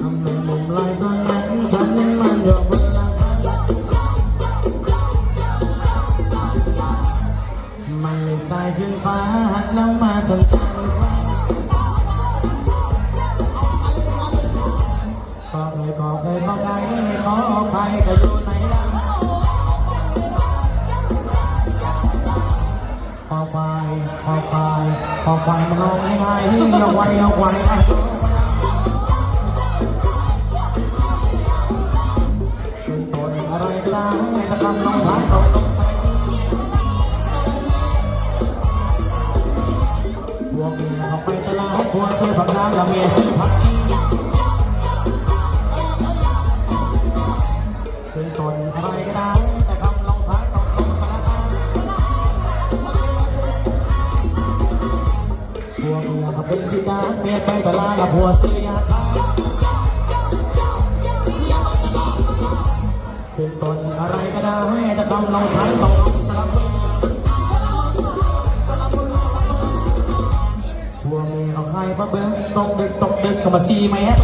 ทำให้มุมลายตอนนั้นฉันมันยกบนหลังมันเลยตายขึ้นฟ้าหักแล้วมาจนใจก็เลยก็เลยก็ไงขอครก็อยู่ไหนล่ะขอควายขอควายขอควายมันร้องไห้ยกไว้ยกไว้ ได้ต่คำลงท้ายต้องต้องใส่พวกเมียเขาไปตลาดพวกซื้อผักกาดแล้วเมียซื้อผักชีขึ้นต้นไรก็ได้แต่คำลงท้ายต้องต้องสระอาพวกเมียเขาเป็นที่การเมียไปตลาดแล้วพวกซื้อยาทา ตนอะไรก็ได้แต่คำลงท้ายต้องสลับตัวเมียเอาใครมาเบิ้งตกดึกตกดึกก็มาซีไหมฮะ